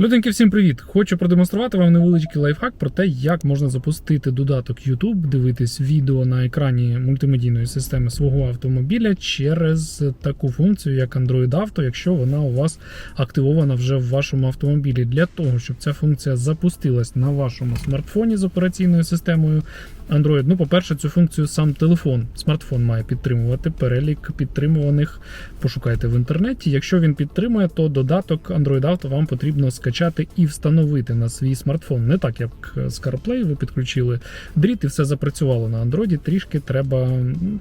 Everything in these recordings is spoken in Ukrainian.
Люденьки, всім привіт! Хочу продемонструвати вам невеличкий лайфхак про те, як можна запустити додаток YouTube, дивитись відео на екрані мультимедійної системи свого автомобіля через таку функцію, як Android Auto, якщо вона у вас активована вже в вашому автомобілі. Для того, щоб ця функція запустилась на вашому смартфоні з операційною системою. Android. Ну, по-перше, цю функцію сам телефон, смартфон має підтримувати. Перелік підтримуваних пошукайте в інтернеті. Якщо він підтримує, то додаток Android Auto вам потрібно скачати і встановити на свій смартфон. Не так, як з CarPlay, ви підключили дріт і все запрацювало на Android. Трішки треба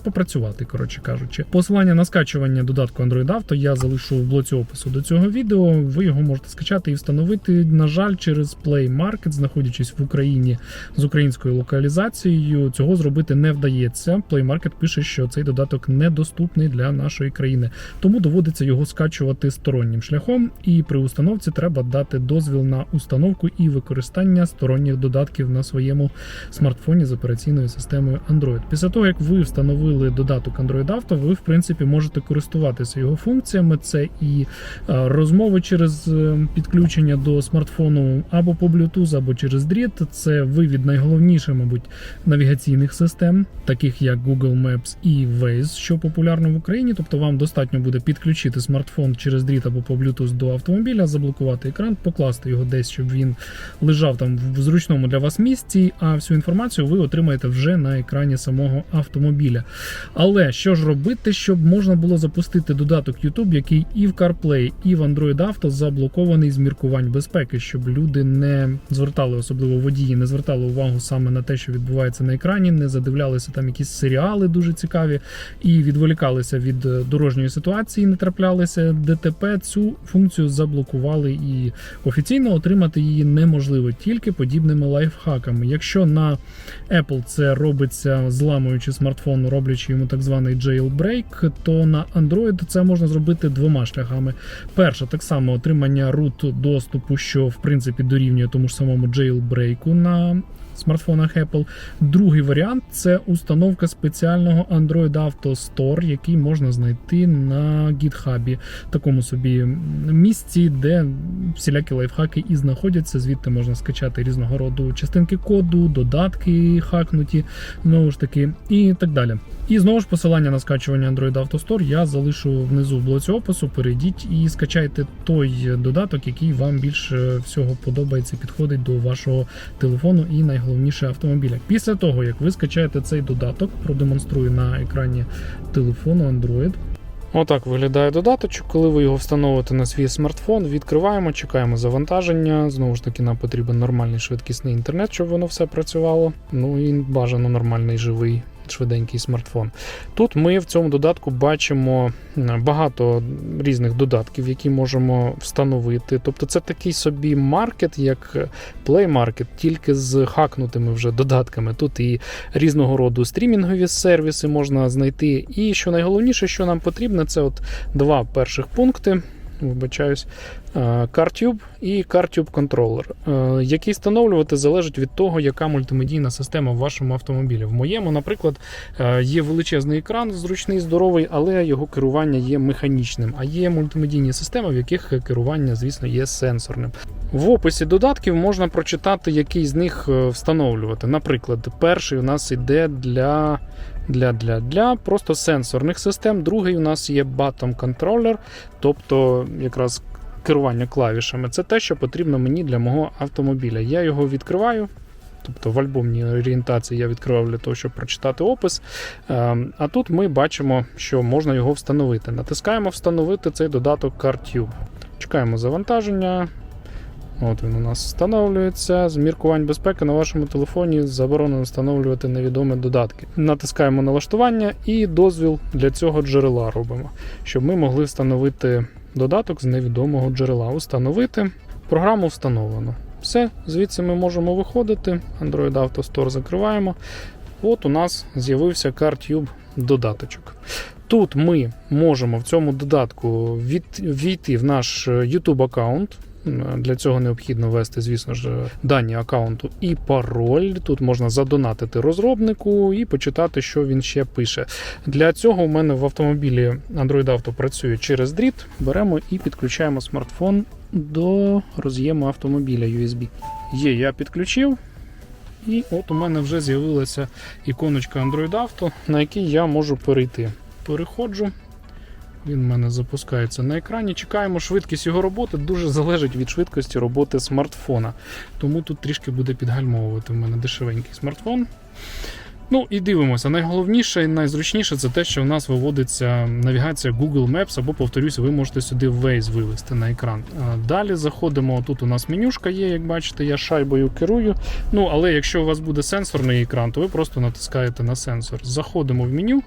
попрацювати, коротше кажучи. Посилання на скачування додатку Android Auto я залишу в блоці опису до цього відео. Ви його можете скачати і встановити. На жаль, через Play Market, знаходячись в Україні з українською локалізацією, цього зробити не вдається. Play Market пише, що цей додаток недоступний для нашої країни, тому доводиться його скачувати стороннім шляхом. І при установці треба дати дозвіл на установку і використання сторонніх додатків на своєму смартфоні з операційною системою Android. Після того, як ви встановили додаток Android Auto, ви в принципі можете користуватися його функціями. Це і е, розмови через е, підключення до смартфону або по Bluetooth, або через дріт. Це вивід найголовніше, мабуть, навігаційних систем, таких як Google Maps і Waze, що популярно в Україні. Тобто вам достатньо буде підключити смартфон через дріт або по Bluetooth до автомобіля, заблокувати екран, покласти його десь, щоб він лежав там в зручному для вас місці. А всю інформацію ви отримаєте вже на екрані самого автомобіля. Але що ж робити, щоб можна було запустити додаток YouTube, який і в CarPlay, і в Android Auto заблокований з міркувань безпеки, щоб люди не звертали, особливо водії, не звертали увагу саме на те, що відбувається на екрані, не задивлялися там якісь серіали дуже цікаві і відволікалися від е, дорожньої ситуації, не траплялися ДТП. Цю функцію заблокували і офіційно отримати її неможливо тільки подібними лайфхаками. Якщо на Apple це робиться зламуючи смартфон, роблячи йому так званий jailbreak, то на Android це можна зробити двома шляхами. Перше, так само отримання root доступу, що в принципі дорівнює тому ж самому jailbreak на смартфонах Apple. Другий варіант це установка спеціального Android Auto Store, який можна знайти на GitHub, такому собі місці, де всілякі лайфхаки і знаходяться. Звідти можна скачати різного роду частинки коду, додатки хакнуті, знову ж таки, і так далі. І знову ж посилання на скачування Android Auto Store я залишу внизу в блоці опису. Перейдіть і скачайте той додаток, який вам більше всього подобається, підходить до вашого телефону і найголовніше автомобіля. Після того, як ви скачаєте цей додаток, продемонструю на екрані телефону Android. Отак виглядає додаточок. Коли ви його встановите на свій смартфон, відкриваємо, чекаємо завантаження. Знову ж таки, нам потрібен нормальний швидкісний інтернет, щоб воно все працювало. Ну і бажано нормальний живий. Швиденький смартфон. Тут ми в цьому додатку бачимо багато різних додатків, які можемо встановити. Тобто це такий собі маркет, як Play Market, тільки з хакнутими вже додатками. Тут і різного роду стрімінгові сервіси можна знайти. І що найголовніше, що нам потрібно, це от два перших пункти. Вибачаюсь, е, CarTube і CarTube Controller. Е, Який встановлювати залежить від того, яка мультимедійна система в вашому автомобілі. В моєму, наприклад, е, є величезний екран, зручний, здоровий, але його керування є механічним. А є мультимедійні системи, в яких керування, звісно, є сенсорним. В описі додатків можна прочитати, який з них встановлювати. Наприклад, перший у нас йде для. Для, для, для просто сенсорних систем. Другий у нас є button controller, тобто якраз керування клавішами. Це те, що потрібно мені для мого автомобіля. Я його відкриваю. Тобто в альбомній орієнтації я відкривав для того, щоб прочитати опис. Ем, А тут ми бачимо, що можна його встановити. Натискаємо встановити цей додаток CarTube. Чекаємо завантаження. От він у нас встановлюється. З міркувань безпеки на вашому телефоні заборонено встановлювати невідомі додатки. Натискаємо налаштування і дозвіл для цього джерела робимо, щоб ми могли встановити додаток з невідомого джерела. Установити. Програму встановлено. Все, звідси ми можемо виходити. Android Auto Store закриваємо. От у нас з'явився CarTube додаточок. Тут ми можемо в цьому додатку від, війти в наш YouTube аккаунт. Для цього необхідно ввести, звісно ж, дані аккаунту і пароль. Тут можна задонатити розробнику і почитати, що він ще пише. Для цього у мене в автомобілі Android Auto працює через дріт. Беремо і підключаємо смартфон до роз'єму автомобіля USB. Є, я підключив. І от у мене вже з'явилася іконочка Android Auto, на якій я можу перейти. Переходжу. Він в мене запускається на екрані. Чекаємо, швидкість його роботи дуже залежить від швидкості роботи смартфона. Тому тут трішки буде підгальмовувати в мене дешевенький смартфон. Ну і дивимося. Найголовніше і найзручніше це те, що в нас виводиться навігація Google Maps, або, повторюся, ви можете сюди Waze вивести на екран. Далі заходимо. Тут у нас менюшка є, як бачите, я шайбою керую. Ну, але якщо у вас буде сенсорний екран, то ви просто натискаєте на сенсор. Заходимо в меню.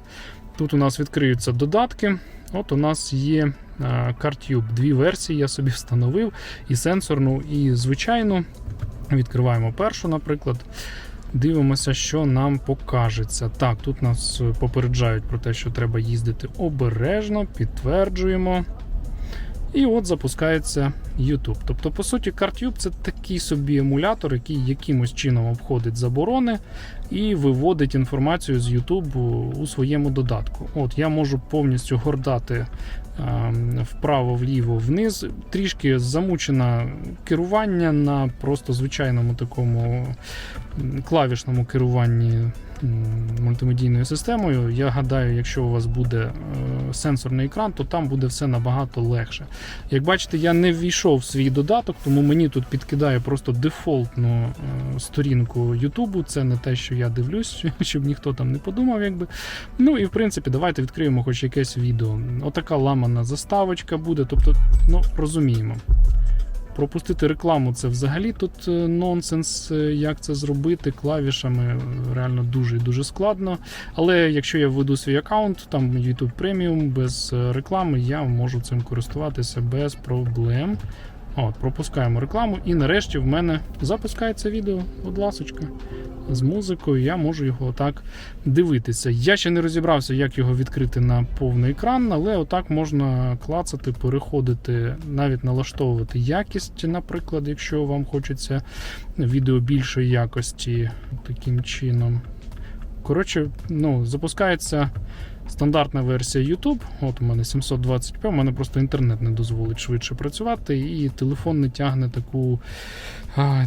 Тут у нас відкриються додатки. От у нас є а, CarTube. Дві версії я собі встановив: і сенсорну, і звичайну. Відкриваємо першу, наприклад. Дивимося, що нам покажеться. Так, тут нас попереджають про те, що треба їздити обережно, підтверджуємо. І от запускається YouTube. Тобто, по суті, CarTube це такий собі емулятор, який якимось чином обходить заборони і виводить інформацію з YouTube у своєму додатку. От я можу повністю гордати ем, вправо, вліво, вниз. Трішки замучена керування на просто звичайному такому клавішному керуванні мультимедійною системою. Я гадаю, якщо у вас буде е, сенсорний екран, то там буде все набагато легше. Як бачите, я не ввійшов в свій додаток, тому мені тут підкидає просто дефолтну е, сторінку YouTube. Це не те, що я дивлюсь, щоб ніхто там не подумав, якби. Ну і в принципі, давайте відкриємо хоч якесь відео. Отака ламана заставочка буде. Тобто, ну розуміємо. Пропустити рекламу це взагалі тут е, нонсенс. е, Як це зробити клавішами е, реально дуже і дуже складно. Але якщо я введу свій аккаунт, там YouTube Premium без реклами, я можу цим користуватися без проблем. От, пропускаємо рекламу, і нарешті в мене запускається відео, будь ласочка, з музикою. Я можу його отак дивитися. Я ще не розібрався, як його відкрити на повний екран, але отак можна клацати, переходити, навіть налаштовувати якість, наприклад, якщо вам хочеться відео більшої якості таким чином. Коротше, ну, запускається стандартна версія YouTube. От у мене 720p, у мене просто інтернет не дозволить швидше працювати, і телефон не тягне таку,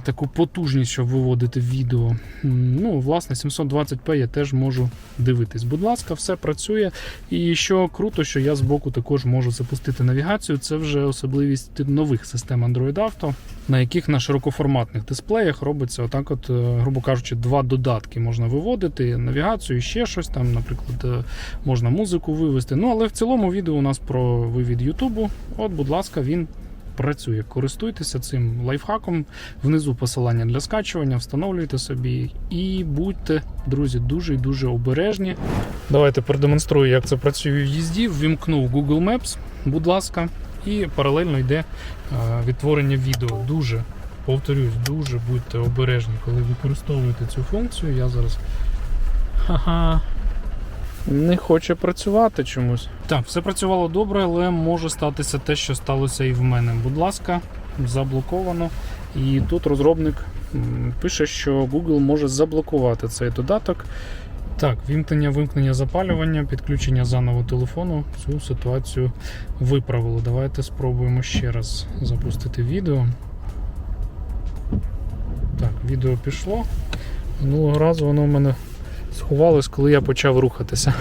таку потужність, щоб виводити відео. Ну, власне, 720p я теж можу дивитись. Будь ласка, все працює. І що круто, що я збоку також можу запустити навігацію. Це вже особливість нових систем Android Auto, на яких на широкоформатних дисплеях робиться отак, от, е, грубо кажучи, два додатки можна виводити: навігацію, ще щось там, наприклад, е, можна музику вивести. Ну, але в цілому відео у нас про вивід Ютубу. От, будь ласка, він. Працює, користуйтеся цим лайфхаком. Внизу посилання для скачування, встановлюйте собі і будьте, друзі, дуже і дуже обережні. Давайте продемонструю, як це працює в їзді. Ввімкнув Google Maps, будь ласка, і паралельно йде е, відтворення відео. Дуже повторюсь, дуже будьте обережні, коли використовуєте цю функцію. Я зараз. Ха-ха. Не хоче працювати чомусь. Так, все працювало добре, але може статися те, що сталося і в мене. Будь ласка, заблоковано. І тут розробник пише, що Google може заблокувати цей додаток. Так, вімкнення, вимкнення запалювання, підключення заново телефону. Цю ситуацію виправило. Давайте спробуємо ще раз запустити відео. Так, відео пішло. Минулого разу воно в мене сховалось, коли я почав рухатися.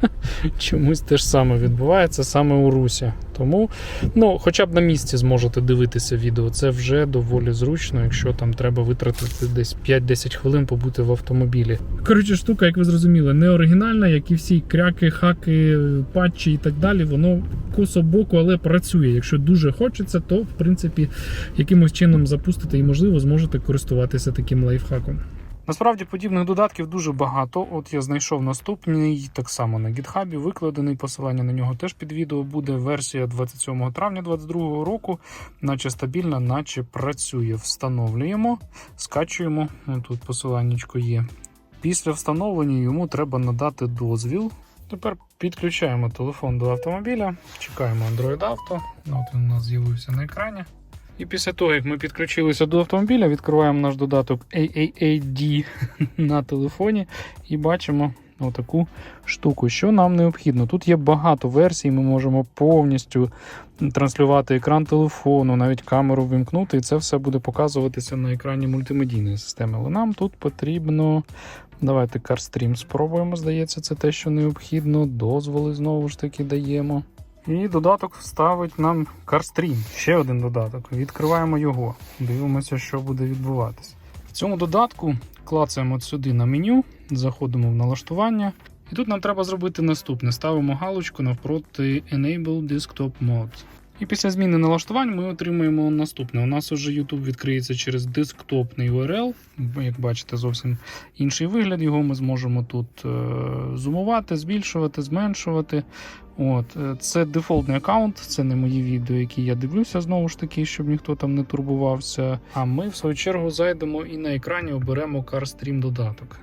Чомусь те ж саме відбувається саме у Русі. Тому, ну, хоча б на місці зможете дивитися відео. Це вже доволі зручно, якщо там треба витратити десь 5-10 хвилин побути в автомобілі. Коротше, штука, як ви зрозуміли, не оригінальна, як і всі кряки, хаки, патчі і так далі. Воно косо боку, але працює. Якщо дуже хочеться, то в принципі якимось чином запустите і, можливо, зможете користуватися таким лайфхаком. Насправді подібних додатків дуже багато. От я знайшов наступний, так само на GitHub, викладений посилання на нього теж під відео буде. Версія 27 травня 2022 року, наче стабільна, наче працює. Встановлюємо, скачуємо. Тут посиланнячко є. Після встановлення йому треба надати дозвіл. Тепер підключаємо телефон до автомобіля, чекаємо Android Auto. От він у нас з'явився на екрані. І після того, як ми підключилися до автомобіля, відкриваємо наш додаток AAAD на телефоні і бачимо отаку штуку. Що нам необхідно? Тут є багато версій, ми можемо повністю транслювати екран телефону, навіть камеру вимкнути, і це все буде показуватися на екрані мультимедійної системи. Але нам тут потрібно. Давайте CarStream спробуємо. Здається, це те, що необхідно. Дозволи знову ж таки даємо. І додаток ставить нам CarStream. Ще один додаток. Відкриваємо його. Дивимося, що буде відбуватися. В цьому додатку клацаємо сюди на меню, заходимо в налаштування. І тут нам треба зробити наступне: ставимо галочку навпроти Enable Desktop Mode. І після зміни налаштувань ми отримуємо наступне. У нас уже YouTube відкриється через десктопний URL. Як бачите, зовсім інший вигляд. Його ми зможемо тут е, зумувати, збільшувати, зменшувати. От, е, Це дефолтний аккаунт, це не мої відео, які я дивлюся знову ж таки, щоб ніхто там не турбувався. А ми, в свою чергу, зайдемо і на екрані оберемо CarStream додаток.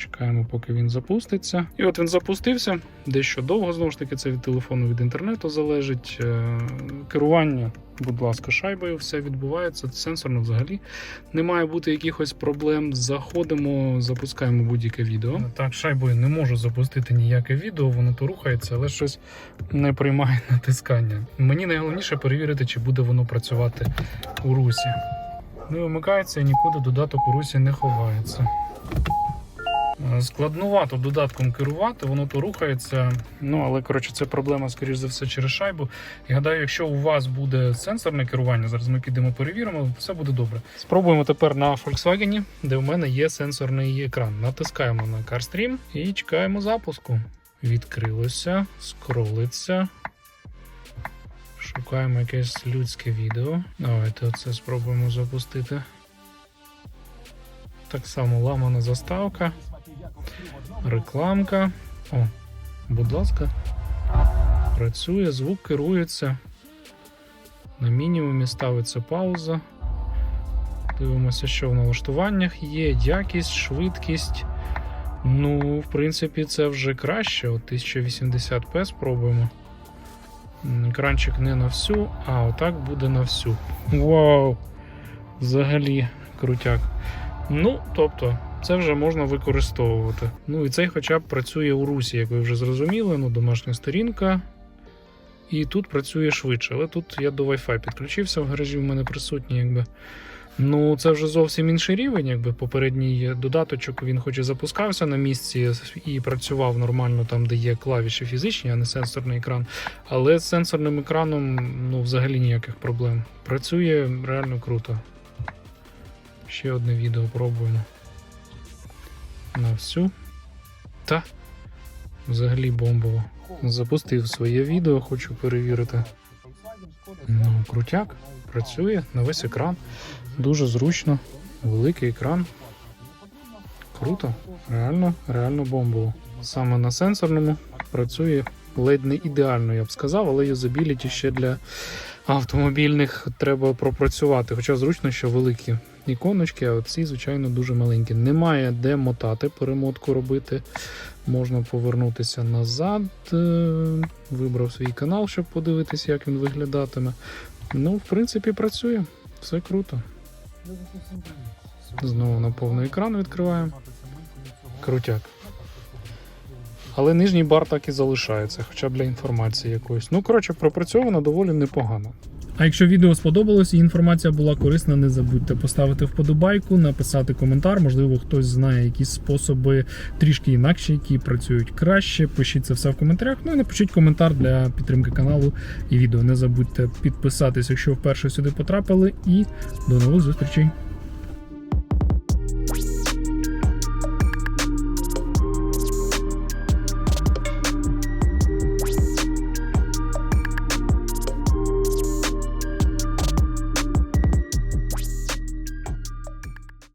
Чекаємо, поки він запуститься. І от він запустився. Дещо довго, знову ж таки, це від телефону від інтернету залежить. Е, Керування, будь ласка, шайбою все відбувається. Сенсорно взагалі не має бути якихось проблем. Заходимо, запускаємо будь-яке відео. Так, шайбою не можу запустити ніяке відео, воно то рухається, але щось не приймає натискання. Мені найголовніше перевірити, чи буде воно працювати у русі. Не вимикається і нікуди додаток у русі не ховається. Складнувато додатком керувати, воно то рухається. Ну, але коротше, це проблема, скоріш за все, через шайбу. І гадаю, якщо у вас буде сенсорне керування, зараз ми підемо перевіримо, все буде добре. Спробуємо тепер на Volkswagen, де в мене є сенсорний екран. Натискаємо на CarStream і чекаємо запуску. Відкрилося, скролиться. Шукаємо якесь людське відео. Давайте оце спробуємо запустити. Так само ламана заставка. Рекламка. О, будь ласка. Працює, звук керується. На мінімумі ставиться пауза. Дивимося, що в налаштуваннях є. Якість, швидкість. Ну, в принципі, це вже краще. От 1080p спробуємо. Екранчик не на всю, а отак буде на всю. Вау! Взагалі крутяк. Ну, тобто, це вже можна використовувати. Ну і цей хоча б працює у русі, як ви вже зрозуміли. Ну, домашня сторінка. І тут працює швидше. Але тут я до Wi-Fi підключився в гаражі, в мене присутній, якби. Ну, це вже зовсім інший рівень, якби попередній додаточок він хоч і запускався на місці і працював нормально там, де є клавіші фізичні, а не сенсорний екран. Але з сенсорним екраном ну, взагалі ніяких проблем. Працює реально круто. Ще одне відео пробуємо. На всю. Та. Взагалі бомбово. Запустив своє відео, хочу перевірити. Ну, крутяк. Працює на весь екран. Дуже зручно. Великий екран. Круто. Реально, реально бомбово. Саме на сенсорному працює ледь не ідеально, я б сказав, але юзабіліті ще для автомобільних треба пропрацювати. Хоча зручно, що великі іконочки, а ці, звичайно, дуже маленькі. Немає де мотати, перемотку робити. Можна повернутися назад. Е, Вибрав свій канал, щоб подивитися, як він виглядатиме. Ну, в принципі, працює. Все круто. Знову на повний екран відкриваємо. Крутяк. Але нижній бар так і залишається, хоча б для інформації якоїсь. Ну, коротше, пропрацьовано доволі непогано. А якщо відео сподобалось і інформація була корисна, не забудьте поставити вподобайку, написати коментар. Можливо, хтось знає якісь способи трішки інакші, які працюють краще. Пишіть це все в коментарях. Ну і напишіть коментар для підтримки каналу і відео. Не забудьте підписатись, якщо вперше сюди потрапили. І до нових зустрічей.